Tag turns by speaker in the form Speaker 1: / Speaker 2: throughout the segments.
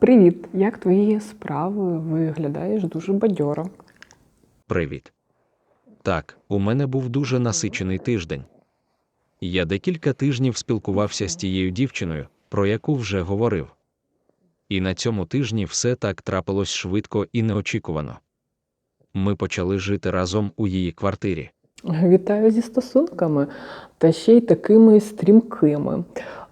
Speaker 1: Привіт! Як твої справи? Виглядаєш дуже бадьоро.
Speaker 2: Привіт. Так, у мене був дуже насичений тиждень. Я декілька тижнів спілкувався з тією дівчиною, про яку вже говорив. І на цьому тижні все так трапилось швидко і неочікувано. Ми почали жити разом у її квартирі.
Speaker 1: Вітаю зі стосунками, та ще й такими стрімкими.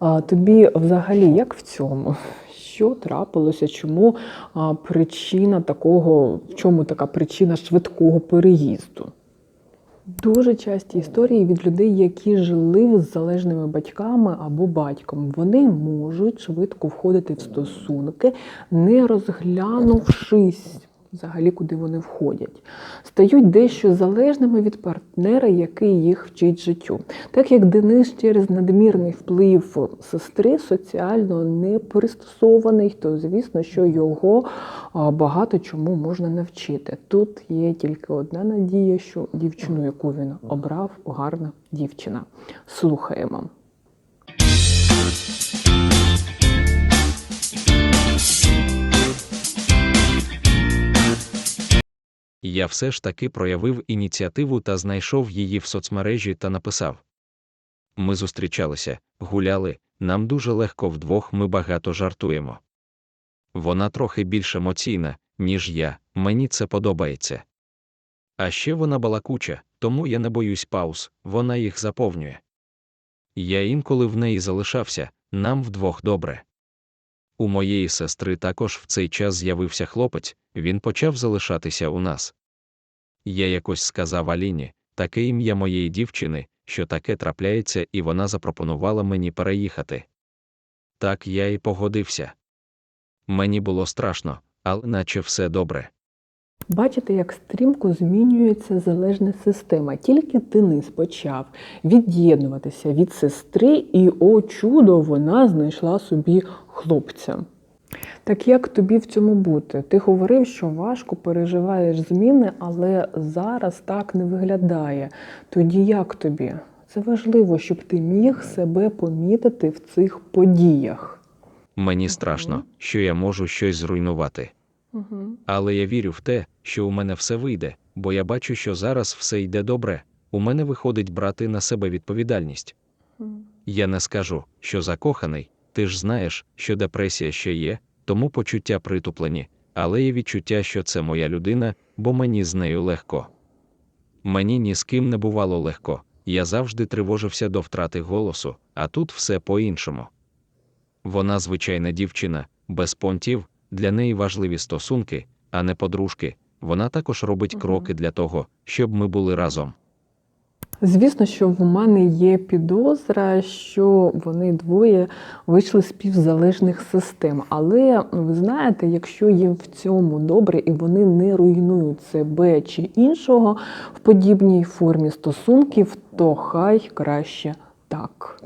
Speaker 1: А тобі взагалі як в цьому? Що трапилося? Чому а, причина такого, в чому така причина швидкого переїзду? Дуже часті історії від людей, які жили з залежними батьками або батьком. Вони можуть швидко входити в стосунки, не розглянувшись взагалі, куди вони входять. Стають дещо залежними від партнера, який їх вчить життю. Так як Денис через надмірний вплив сестри соціально не пристосований, то звісно, що його багато чому можна навчити. Тут є тільки одна надія, що дівчину, яку він обрав, гарна дівчина. Слухаємо.
Speaker 2: Я все ж таки проявив ініціативу та знайшов її в соцмережі та написав: Ми зустрічалися, гуляли, нам дуже легко вдвох ми багато жартуємо. Вона трохи більш емоційна, ніж я, мені це подобається. А ще вона балакуча, тому я не боюсь пауз, вона їх заповнює. Я інколи в неї залишався, нам вдвох добре. У моєї сестри також в цей час з'явився хлопець, він почав залишатися у нас. Я якось сказав Аліні, таке ім'я моєї дівчини, що таке трапляється, і вона запропонувала мені переїхати. Так я і погодився. Мені було страшно, але наче все добре.
Speaker 1: Бачите, як стрімко змінюється залежна система. Тільки Денис почав від'єднуватися від сестри, і, о чудо, вона знайшла собі хлопця. Так як тобі в цьому бути? Ти говорив, що важко переживаєш зміни, але зараз так не виглядає. Тоді як тобі? Це важливо, щоб ти міг себе помітити в цих подіях.
Speaker 2: Мені страшно, що я можу щось зруйнувати. Але я вірю в те, що у мене все вийде, бо я бачу, що зараз все йде добре. У мене виходить брати на себе відповідальність. Я не скажу, що закоханий, ти ж знаєш, що депресія ще є, тому почуття притуплені, але є відчуття, що це моя людина, бо мені з нею легко. Мені ні з ким не бувало легко, я завжди тривожився до втрати голосу, а тут все по-іншому. Вона звичайна дівчина, без понтів, для неї важливі стосунки, а не подружки. Вона також робить кроки для того, щоб ми були разом.
Speaker 1: Звісно, що в мене є підозра, що вони двоє вийшли з співзалежних систем. Але ви знаєте, якщо їм в цьому добре і вони не руйнують себе чи іншого в подібній формі стосунків, то хай краще так.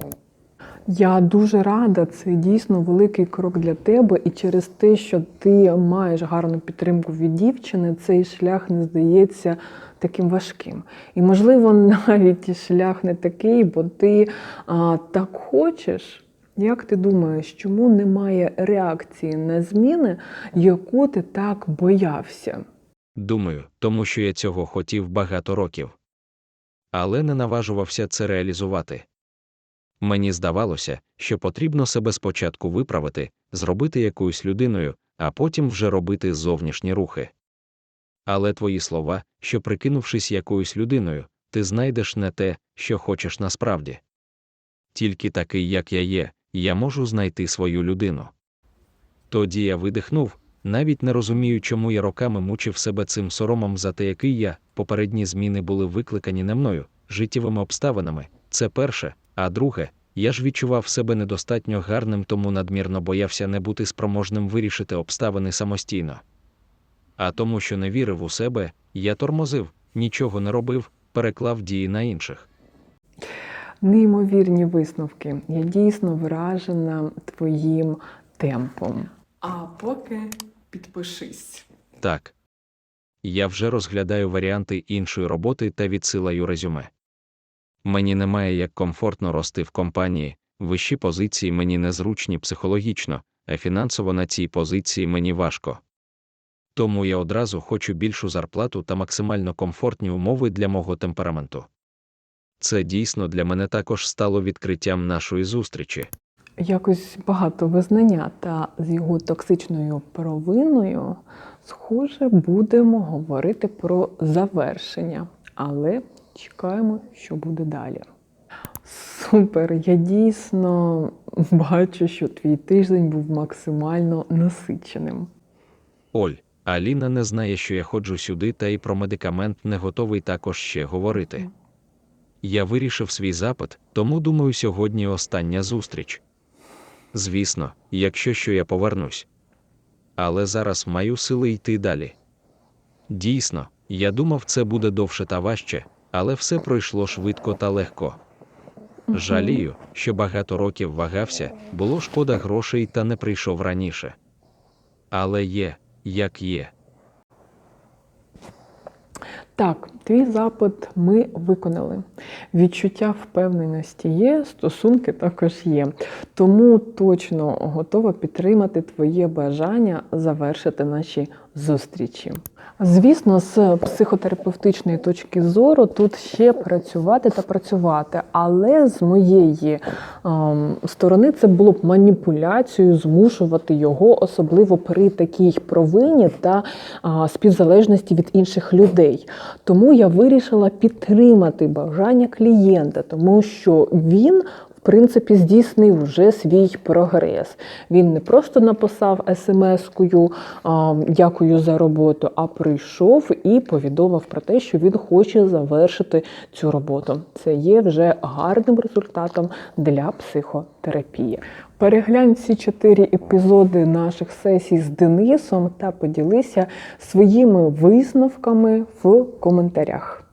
Speaker 1: Я дуже рада, це дійсно великий крок для тебе, і через те, що ти маєш гарну підтримку від дівчини, цей шлях не здається таким важким. І, можливо, навіть шлях не такий, бо ти а, так хочеш. Як ти думаєш, чому немає реакції на зміни, яку ти так боявся?
Speaker 2: Думаю, тому що я цього хотів багато років. Але не наважувався це реалізувати. Мені здавалося, що потрібно себе спочатку виправити, зробити якоюсь людиною, а потім вже робити зовнішні рухи. Але твої слова, що прикинувшись якоюсь людиною, ти знайдеш не те, що хочеш насправді. Тільки такий, як я є, я можу знайти свою людину. Тоді я видихнув, навіть не розумію, чому я роками мучив себе цим соромом за те, який я, попередні зміни були викликані не мною, життєвими обставинами. Це перше, а друге, я ж відчував себе недостатньо гарним, тому надмірно боявся не бути спроможним вирішити обставини самостійно. А тому, що не вірив у себе, я тормозив, нічого не робив, переклав дії на інших.
Speaker 1: Неймовірні висновки. Я дійсно вражена твоїм темпом. А поки підпишись.
Speaker 2: Так. Я вже розглядаю варіанти іншої роботи та відсилаю резюме. Мені немає як комфортно рости в компанії, вищі позиції мені незручні психологічно, а фінансово на цій позиції мені важко. Тому я одразу хочу більшу зарплату та максимально комфортні умови для мого темпераменту. Це дійсно для мене також стало відкриттям нашої зустрічі.
Speaker 1: Якось багато визнання та з його токсичною провиною, схоже, будемо говорити про завершення, але чекаємо, що буде далі. Супер! Я дійсно бачу, що твій тиждень був максимально насиченим.
Speaker 2: Оль, Аліна не знає, що я ходжу сюди, та і про медикамент не готовий також ще говорити. Я вирішив свій запит, тому думаю, сьогодні остання зустріч. Звісно, якщо що я повернусь. Але зараз маю сили йти далі. Дійсно, я думав, це буде довше та важче, але все пройшло швидко та легко. Жалію, що багато років вагався, було шкода грошей та не прийшов раніше. Але є, як є.
Speaker 1: Так, твій запит ми виконали. Відчуття впевненості є, стосунки також є. Тому точно готова підтримати твоє бажання завершити наші зустрічі. Звісно, з психотерапевтичної точки зору тут ще працювати та працювати, але з моєї ем, сторони це було б маніпуляцією змушувати його, особливо при такій провині та а, співзалежності від інших людей. Тому я вирішила підтримати бажання клієнта, тому що він. Принципі, здійснив вже свій прогрес. Він не просто написав смс-кою дякую за роботу, а прийшов і повідомив про те, що він хоче завершити цю роботу. Це є вже гарним результатом для психотерапії. Переглянь всі чотири епізоди наших сесій з Денисом та поділися своїми висновками в коментарях.